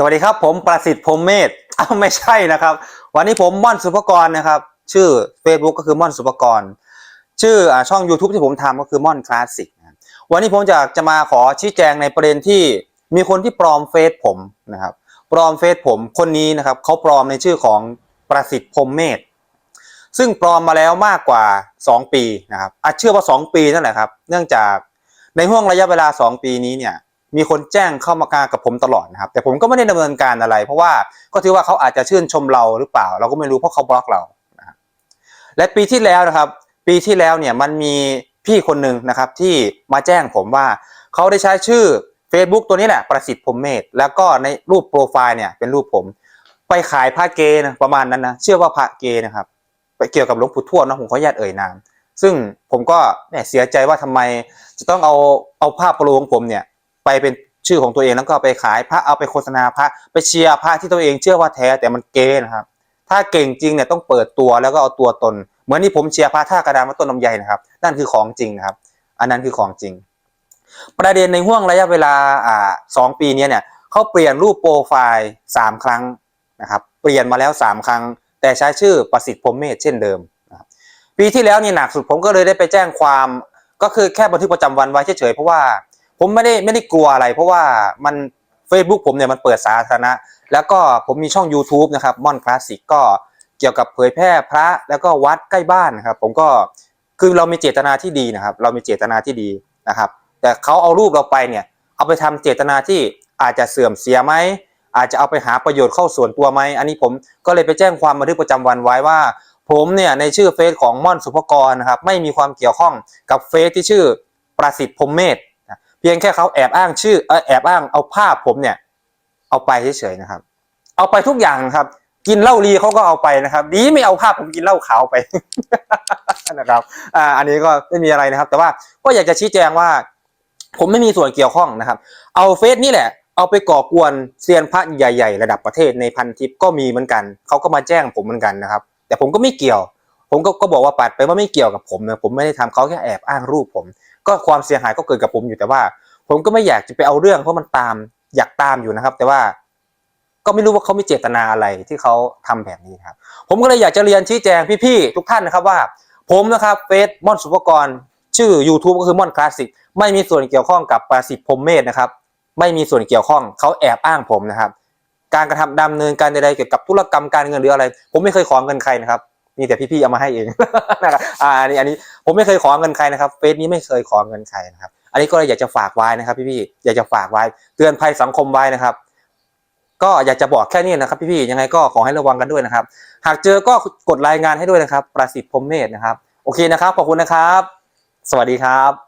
สวัสดีครับผมประสิทธิ์พรมเมธอ้าวไม่ใช่นะครับ วันนี้ผมม่อนสุภกรนะครับ ชื่อ Facebook ก็คือม่อนสุภกร ชื่ออช่อง YouTube ที่ผมทำก็คือม่อนคลาสสิกวันนี้ผมจะจะมาขอชี้แจงในประเด็นที่มีคนที่ปลอมเฟซผมนะครับ ปลอมเฟซผมคนนี้นะครับเขาปลอมในชื่อของประสิทธิ์พรมเมธซึ่งปลอมมาแล้วมากกว่า 2 ปีนะครับอาจเชื่อว่า 2 ปีนั่นแหละครับ เนื่องจากในห่วงระยะเวลา 2 ปีนี้เนี่ย มีคนแจ้งเข้ามาการกับผมตลอดนะครับ แต่ผมก็ไม่ได้ดำเนินการอะไร เพราะว่าก็ถือว่าเขาอาจจะชื่นชมเราหรือเปล่า เราก็ไม่รู้เพราะเขาบล็อกเรานะรและปีที่แล้วนะครับ ปีที่แล้วเนี่ยมันมีพี่คนหนึ่งนะครับที่มาแจ้งผมว่าเขาได้ใช้ชื่อ Facebook ตัวนี้แหละประสิทธิ์พรมเมธแล้วก็ในรูปโปรไฟล์เนี่ยเป็นรูปผม ไปขายพระเกนะประมาณนั้นนะเชื่อว่าพระเกนะครับไปเกี่ยวกับหลวงปู่ทวดนะผมขออนุญาตเอ่ยนามซึ่งผมก็แหมเสียใจว่าทำไมจะต้องเอาเอาภาพโปรของผมเนี่ย ไปเป็นชื่อของตัวเองแล้วก็ไปขายพระเอาไปโฆษณาพระไปเชียร์พระที่ตัวเองเชื่อว่าแท้แต่มันเก๊นะครับ ถ้าเก่งจริงเนี่ยต้องเปิดตัวแล้วก็เอาตัวตน เหมือนที่ผมเชียร์พระท่ากระดานวัดต้นลำไยนะครับ นั่นคือของจริงนะครับ อันนั้นคือของจริง ประเด็นในห่วงระยะเวลาอ่าสองปีนี้เนี่ยเขาเปลี่ยนรูปโปรไฟล์สามครั้งนะครับ เปลี่ยนมาแล้วสามครั้ง แต่ใช้ชื่อประสิทธิ์พรมเมธเช่นเดิมนะครับปีที่แล้วนี่หนักสุดผมก็เลยได้ไปแจ้งความก็คือแค่บันทึกประจำวันไว้เฉยๆเพราะว่า ผมไม่ได้ไม่ได้กลัวอะไร เพราะว่ามัน Facebook ผมเนี่ยมันเปิดสาธารณะ แล้วก็ผมมีช่อง YouTube นะครับม่อนคลาสสิกก็เกี่ยวกับเผยแพร่พระแล้วก็วัดใกล้บ้านนะครับ ผมก็คือเรามีเจตนาที่ดีนะครับ เรามีเจตนาที่ดีนะครับ แต่เขาเอารูปเราไปเนี่ยเอาไปทำเจตนาที่อาจจะเสื่อมเสียไหมอาจจะเอาไปหาประโยชน์เข้าส่วนตัวไหมอันนี้ผมก็เลยไปแจ้งความบันทึกประจำวันไว้ว่า ผมเนี่ยในชื่อเฟซของม่อนสุภกรนะครับไม่มีความเกี่ยวข้องกับเฟซที่ชื่อประสิทธิ์พรมเมธ เพียงแค่เขาแอบอ้างชื่อเออแอบอ้างเอาภาพผมเนี่ย เอาไปเฉยๆนะครับ เอาไปทุกอย่างครับ กินเหล้าลีเขาก็เอาไปนะครับ ดีไม่เอาภาพผมกินเหล้าขาวไปนะครับอ่าอันนี้ก็ไม่มีอะไรนะครับ แต่ว่าก็อยากจะชี้แจงว่า ผมไม่มีส่วนเกี่ยวข้องนะครับ เอาเฟซนี่แหละ เอาไปก่อกวนเซียนพระใหญ่ๆ ระดับประเทศในพันทิปก็มีเหมือนกันเขาก็มาแจ้งผมเหมือนกันนะครับ แต่ผมก็ไม่เกี่ยว ผมก็ก็บอกว่าปัดไปว่าไม่เกี่ยวกับผมนะผมไม่ได้ทำเขาแค่แอบอ้างรูปผม ก็ความเสียหายก็เกิดกับผมอยู่แต่ว่า ผมก็ไม่อยากจะไปเอาเรื่องเพราะมันตามอยากตามอยู่นะครับ แต่ว่าก็ไม่รู้ว่าเขามีเจตนาอะไรที่เขาทำแบบนี้ครับ ผมก็เลยอยากจะเรียนชี้แจงพี่ๆทุกท่านนะครับว่า ผมนะครับเฟซมอนสุภกรชื่อ YouTube ก็คือมอนคลาสสิกไม่มีส่วนเกี่ยวข้องกับประสิทธิ์พรมเมธนะครับ ไม่มีส่วนเกี่ยวข้องเขาแอบอ้างผมนะครับ การกระทำดำเนินการใดๆเกี่ยวกับธุรกรรมการเงินหรืออะไร ผมไม่เคยขอเงินใครนะครับ มีแต่พี่ๆเอามาให้เองนะครับอ่าอันนี้อันนี้ผมไม่เคยขอเงินใครนะครับเฟซนี้ไม่เคยขอเงินใครนะครับ อันนี้ก็เลยอยากจะฝากไว้นะครับ พี่ๆอยากจะฝากไว้ เตือนภัยสังคมไว้นะครับ ก็อยากจะบอกแค่นี้นะครับพี่ๆยังไงก็ขอให้ระวังกันด้วยนะครับ หากเจอก็กดรายงานให้ด้วยนะครับ ประสิทธิ์พรมเมธนะครับ โอเคนะครับขอบคุณนะครับ สวัสดีครับ